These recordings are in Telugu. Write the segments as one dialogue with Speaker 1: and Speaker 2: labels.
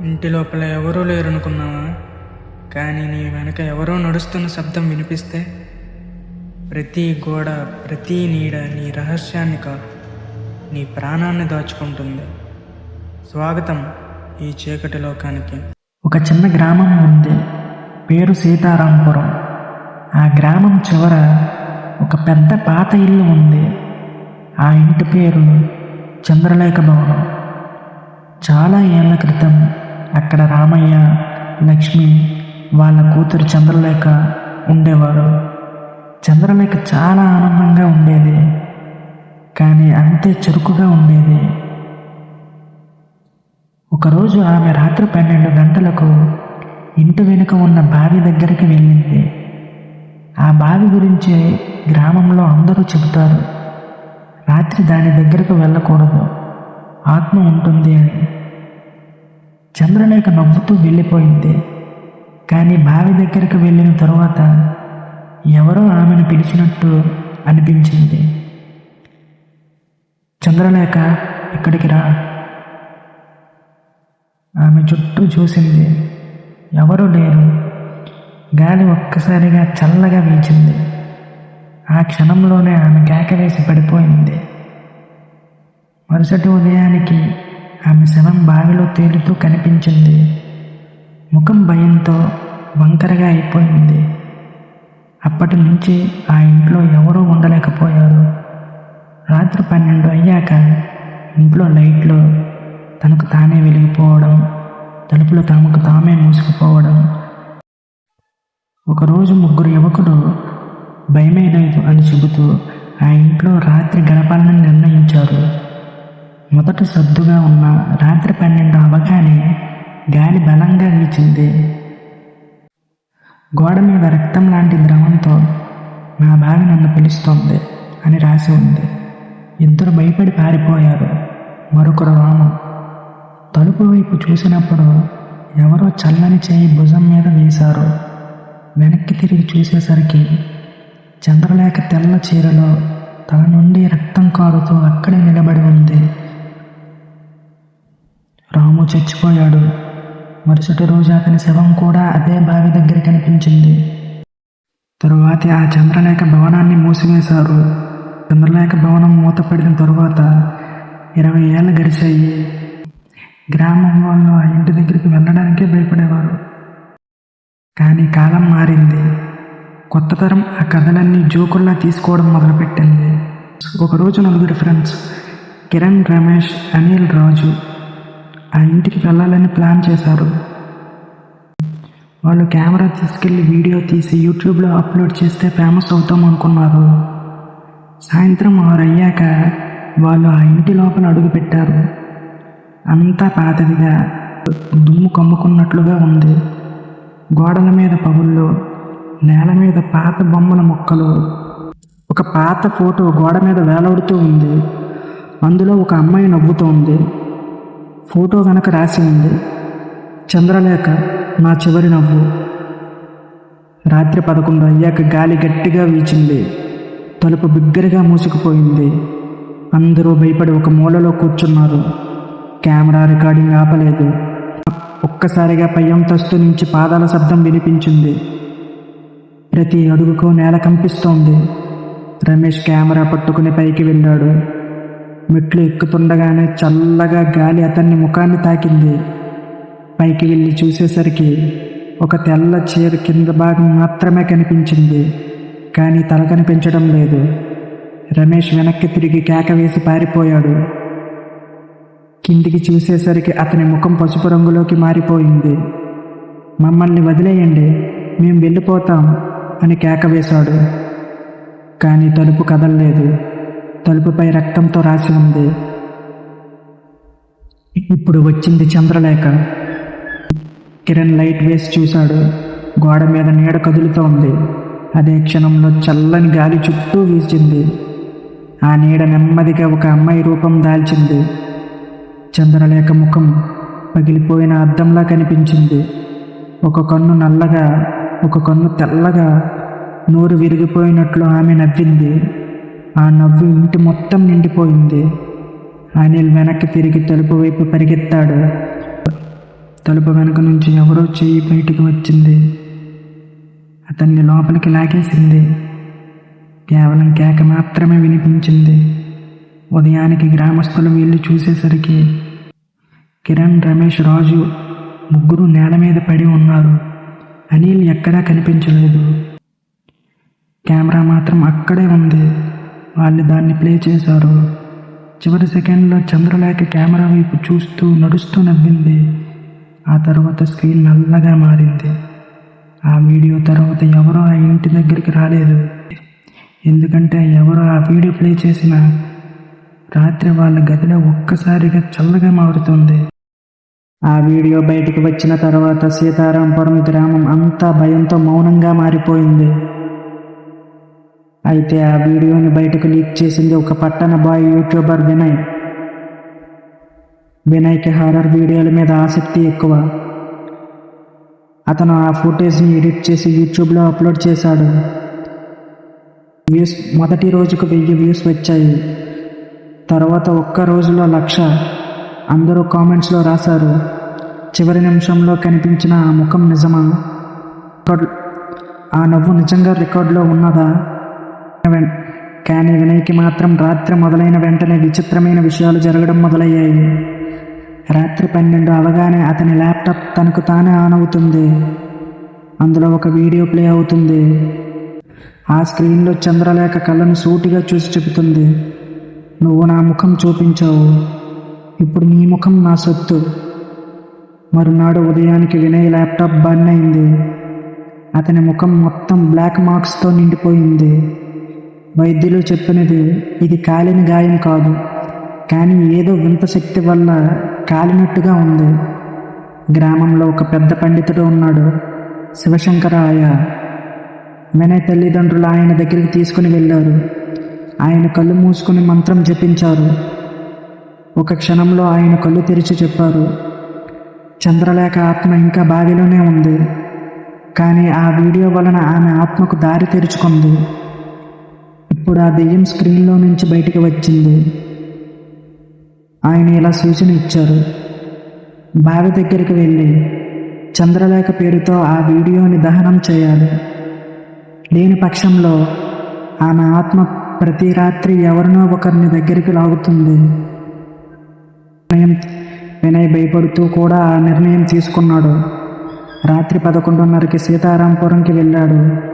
Speaker 1: ఇంటి లోపల ఎవరూ లేరనుకున్నావా? కానీ నీ వెనక ఎవరో నడుస్తున్న శబ్దం వినిపిస్తే ప్రతి గోడ ప్రతి నీడ నీ రహస్యాన్ని కాదు నీ ప్రాణాన్ని దాచుకుంటుంది. స్వాగతం ఈ చీకటి లోకానికి.
Speaker 2: ఒక చిన్న గ్రామం ఉంది. పేరు సీతారాంపురం. ఆ గ్రామం చివర ఒక పెద్ద పాత ఇల్లు ఉంది. ఆ ఇంటి పేరు చంద్రలేఖ భవనం. చాలా ఏళ్ళ క్రితం అక్కడ రామయ్య లక్ష్మి వాళ్ళ కూతురు చంద్రలేఖ ఉండేవారు. చంద్రలేఖ చాలా ఆనందంగా ఉండేది. కానీ అంతే చురుకుగా ఉండేది. ఒకరోజు ఆమె రాత్రి పన్నెండు గంటలకు ఇంటి వెనుక ఉన్న బావి దగ్గరికి వెళ్ళింది. ఆ బావి గురించి గ్రామంలో అందరూ చెబుతారు. రాత్రి దాని దగ్గరకు వెళ్ళకూడదు. ఆత్మ ఉంటుంది అని. చంద్రలేఖ నవ్వుతూ వెళ్ళిపోయింది. కానీ బావి దగ్గరికి వెళ్ళిన తరువాత ఎవరో ఆమెను పిలిచినట్టు అనిపించింది. చంద్రలేఖ ఇక్కడికి రా. ఆమె చుట్టూ చూసింది. ఎవరూ లేరు. గాలి ఒక్కసారిగా చల్లగా వీచింది. ఆ క్షణంలోనే ఆమె కేక వేసి పడిపోయింది. మరుసటి ఉదయానికి ఆమె శవం బావిలో తేలుతూ కనిపించింది. ముఖం భయంతో వంకరగా అయిపోయింది. అప్పటి నుంచి ఆ ఇంట్లో ఎవరూ ఉండలేకపోయారు. రాత్రి పన్నెండు అయ్యాక ఇంట్లో లైట్లు తనకు తానే వెలిగిపోవడం తలుపులు తమకు తామే మూసుకుపోవడం. ఒకరోజు ముగ్గురు యువకులు భయమే లేదు అని చెబుతూ ఆ ఇంట్లో రాత్రి గడపాలని నిర్ణయించారు. మొదట సర్దుగా ఉన్న రాత్రి పన్నెండు అవగానే గాలి బలంగా వీచింది. గోడ మీద రక్తం లాంటి ద్రవంతో నా బావి నన్ను పిలుస్తోంది అని రాసి ఉంది. ఇద్దరు భయపడి పారిపోయారు. మరొకరు రాము తలుపు వైపు చూసినప్పుడు ఎవరో చల్లని చేయి భుజం మీద వేశారు. వెనక్కి తిరిగి చూసేసరికి చంద్రలేఖ తెల్ల చీరలో తల నుండి రక్తం కారుతూ అక్కడే నిలబడి ఉంది. రాము చచ్చిపోయాడు. మరుసటి రోజు అతని శవం కూడా అదే బావి దగ్గర కనిపించింది. తరువాత ఆ చంద్రలేఖ భవనాన్ని మూసివేశారు. చంద్రలేఖ భవనం మూతపడిన తరువాత ఇరవై ఏళ్ళు గడిచాయి. గ్రామం వాళ్ళు ఆ ఇంటి దగ్గరికి వెళ్ళడానికే భయపడేవారు. కానీ కాలం మారింది. కొత్త తరం ఆ కథలన్నీ జోకుల్లా తీసుకోవడం మొదలుపెట్టింది. ఒకరోజు నలుగురు ఫ్రెండ్స్ కిరణ్ రమేష్ అనిల్ రాజు ఆ ఇంటికి వెళ్ళాలని ప్లాన్ చేశారు. వాళ్ళు కెమెరా తీసుకెళ్ళి వీడియో తీసి యూట్యూబ్లో అప్లోడ్ చేస్తే ఫేమస్ అవుతాం అనుకున్నారు. సాయంత్రం ఆరు అయ్యాక వాళ్ళు ఆ ఇంటి లోపల అడుగుపెట్టారు అంతా పాతదిగా దుమ్ము కమ్ముకున్నట్లుగా ఉంది. గోడల మీద పగుళ్ళు నేల మీద పాత బొమ్మల మొక్కలు ఒక పాత ఫోటో గోడ మీద వేలాడుతూ ఉంది. అందులో ఒక అమ్మాయి నవ్వుతోంది. ఫోటో వెనక రాసి ఉంది. చంద్రలేఖ నా చివరి నవ్వు. రాత్రి పదకొండు అయ్యాక గాలి గట్టిగా వీచింది. తలుపు బిగ్గరగా మూసుకుపోయింది. అందరూ భయపడి ఒక మూలలో కూర్చున్నారు. కెమెరా రికార్డింగ్ ఆపలేదు. ఒక్కసారిగా పై అంతస్తు నుంచి పాదాల శబ్దం వినిపించింది. ప్రతి అడుగుకు నేల కంపిస్తోంది. రమేష్ కెమెరా పట్టుకుని పైకి వెళ్ళాడు. మెట్లు ఎక్కుతుండగానే చల్లగా గాలి అతన్ని ముఖాన్ని తాకింది. పైకి వెళ్ళి చూసేసరికి ఒక తెల్ల చీర కింద భాగం మాత్రమే కనిపించింది. కానీ తల కనిపించడం లేదు. రమేష్ వెనక్కి తిరిగి కేక వేసి పారిపోయాడు. కిందికి చూసేసరికి అతని ముఖం పసుపు రంగులోకి మారిపోయింది. మమ్మల్ని వదిలేయండి. మేము వెళ్ళిపోతాం అని కేక వేశాడు. కానీ తలుపు కదలలేదు. తలుపుపై రక్తంతో రాసి ఉంది. ఇప్పుడు వచ్చింది చంద్రలేఖ. కిరణ్ లైట్ వేసి చూశాడు. గోడ మీద నీడ కదులుతోంది. అదే క్షణంలో చల్లని గాలి చుట్టూ వీచింది. ఆ నీడ నెమ్మదిగా ఒక అమ్మాయి రూపం దాల్చింది. చంద్రలేఖ ముఖం పగిలిపోయిన అద్దంలా కనిపించింది. ఒక కన్ను నల్లగా ఒక కన్ను తెల్లగా నోరు విరిగిపోయినట్లు ఆమె నవ్వింది. ఆ నవ్వు ఇంటి మొత్తం నిండిపోయింది. అనిల్ వెనక్కి తిరిగి తలుపు వైపు పరిగెత్తాడు. తలుపు వెనుక నుంచి ఎవరో చెయ్యి బయటికి వచ్చింది. అతన్ని లోపలికి లాగేసింది. కేవలం కేక మాత్రమే వినిపించింది. ఉదయానికి గ్రామస్తులు వెళ్ళి చూసేసరికి కిరణ్ రమేష్ రాజు ముగ్గురు నేల మీద పడి ఉన్నారు. అనిల్ ఎక్కడా కనిపించలేదు. కెమెరా మాత్రం అక్కడే ఉంది. వాళ్ళు దాన్ని ప్లే చేశారు. చివరి సెకండ్లో చంద్రలేఖ కెమెరా వైపు చూస్తూ నడుస్తూ నవ్వింది. ఆ తర్వాత స్క్రీన్ నల్లగా మారింది. ఆ వీడియో తర్వాత ఎవరో ఆ ఇంటి దగ్గరికి రాలేదు. ఎందుకంటే ఎవరో ఆ వీడియో ప్లే చేసిన రాత్రి వాళ్ళ గదిలో ఒక్కసారిగా చల్లగా మారుతుంది. ఆ వీడియో బయటకు వచ్చిన తర్వాత సీతారాంపురం గ్రామం అంతా భయంతో మౌనంగా మారిపోయింది. అయితే ఆ వీడియోని బయటకు లీక్ చేసింది ఒక పట్టణ బాయ్ యూట్యూబర్ వినయ్. వినయ్కి హారర్ వీడియోల మీద ఆసక్తి ఎక్కువ. అతను ఆ ఫుటేజ్ని ఎడిట్ చేసి యూట్యూబ్లో అప్లోడ్ చేశాడు. వ్యూస్ మొదటి రోజుకు వెయ్యి వ్యూస్ వచ్చాయి. తర్వాత ఒక్క రోజులో లక్ష. అందరూ కామెంట్స్లో రాశారు. చివరి నిమిషంలో కనిపించిన ఆ ముఖం నిజమా? ఆ నవ్వు నిజంగా రికార్డులో ఉన్నదా? కానీ వినయ్కి మాత్రం రాత్రి మొదలైన వెంటనే విచిత్రమైన విషయాలు జరగడం మొదలయ్యాయి. రాత్రి పన్నెండు అవగానే అతని ల్యాప్టాప్ తనకు తానే ఆన్ అవుతుంది. అందులో ఒక వీడియో ప్లే అవుతుంది. ఆ స్క్రీన్లో చంద్రలేఖ కళ్ళను సూటిగా చూసి చెబుతుంది నువ్వు నా ముఖం చూపించావు. ఇప్పుడు నీ ముఖం నా సొత్తు. మరునాడు ఉదయానికి వినయ్ ల్యాప్టాప్ బర్న్ అయింది. అతని ముఖం మొత్తం బ్లాక్ మార్క్స్తో నిండిపోయింది. వైద్యులు చెప్పినది ఇది కాలిన గాయం కాదు. కానీ ఏదో వింత శక్తి వల్ల కాలినట్టుగా ఉంది. గ్రామంలో ఒక పెద్ద పండితుడు ఉన్నాడు. శివశంకరాయ. వినయ్ తల్లిదండ్రులు ఆయన దగ్గరికి తీసుకుని వెళ్ళారు. ఆయన కళ్ళు మూసుకుని మంత్రం జపించారు. ఒక క్షణంలో ఆయన కళ్ళు తెరిచి చెప్పారు. చంద్రలేఖ ఆత్మ ఇంకా బావిలోనే ఉంది. కానీ ఆ వీడియో వలన ఆమె ఆత్మకు దారి తెరుచుకుంది. ఇప్పుడు ఆ దెయ్యం స్క్రీన్లో నుంచి బయటికి వచ్చింది. ఆయన ఇలా సూచన ఇచ్చారు. బావి దగ్గరికి వెళ్ళి చంద్రలేఖ పేరుతో ఆ వీడియోని దహనం చేయాలి. లేని పక్షంలో ఆమె ఆత్మ ప్రతి రాత్రి ఎవరినో ఒకరిని దగ్గరికి లాగుతుంది. నిర్ణయం వినయ్ భయపడుతూ కూడా ఆ నిర్ణయం తీసుకున్నాడు. రాత్రి పదకొండున్నరకి సీతారాంపురంకి వెళ్ళాడు.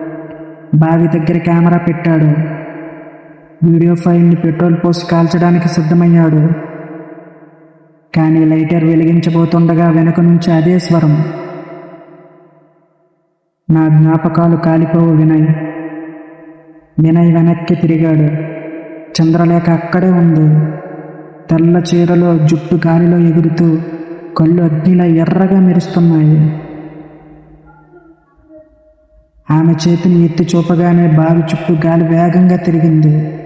Speaker 2: బావి దగ్గర కెమెరా పెట్టాడు. వీడియో ఫైల్ని పెట్రోల్ పోసి కాల్చడానికి సిద్ధమయ్యాడు. కానీ లైటర్ వెలిగించబోతుండగా వెనుక నుంచి అదే స్వరం. నా జ్ఞాపకాలు కాలిపోవు వినయ్. వినయ్ వెనక్కి తిరిగాడు. చంద్రలేఖ అక్కడే ఉంది. తెల్ల చీరలో జుట్టు గాలిలో ఎగురుతూ కళ్ళు అగ్నిలా ఎర్రగా మెరుస్తున్నాయి. ఆమె చేతిని ఎత్తి చూపగానే బావి చుట్టూ గాలి వేగంగా తిరిగింది.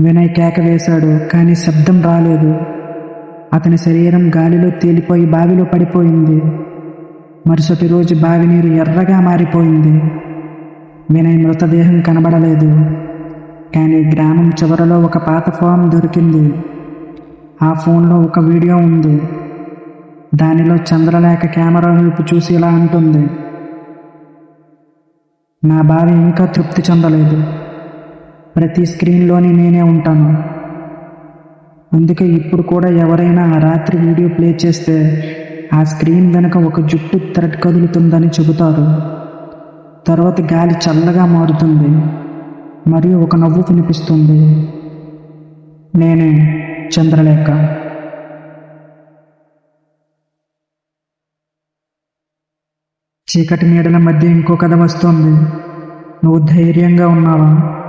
Speaker 2: వినయ్ కేక వేశాడు కానీ శబ్దం రాలేదు. అతని శరీరం గాలిలో తేలిపోయి బావిలో పడిపోయింది. మరుసటి రోజు బావి నీరు ఎర్రగా మారిపోయింది. వినయ్ మృతదేహం కనబడలేదు. కానీ గ్రామం చివరలో ఒక పాత ఫోన్ దొరికింది. ఆ ఫోన్లో ఒక వీడియో ఉంది. దానిలో చంద్రలేఖ కెమెరా వైపు చూసి ఇలా అంటుంది. నా బావి ఇంకా తృప్తి చెందలేదు. ప్రతి స్క్రీన్లోని నేనే ఉంటాను. అందుకే ఇప్పుడు కూడా ఎవరైనా ఆ రాత్రి వీడియో ప్లే చేస్తే ఆ స్క్రీన్ వెనుక ఒక జుట్టు థ్రెడ్ కదులుతుందని చెబుతారు. తర్వాత గాలి చల్లగా మారుతుంది. మరియు ఒక నవ్వు వినిపిస్తుంది. నేనే చంద్రలేఖ. చీకటి నీడల మధ్య ఇంకో కథ వస్తోంది. నువ్వు ధైర్యంగా ఉన్నావా?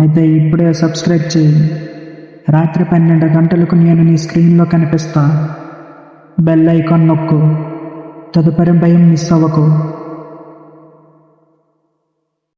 Speaker 2: అయితే ఇప్పుడే సబ్స్క్రైబ్ చేయి. రాత్రి పన్నెండు గంటలకు నేను నీ స్క్రీన్లో కనిపిస్తా. బెల్ ఐకాన్ నొక్కు. తదుపరి భయం మిస్ అవ్వకు.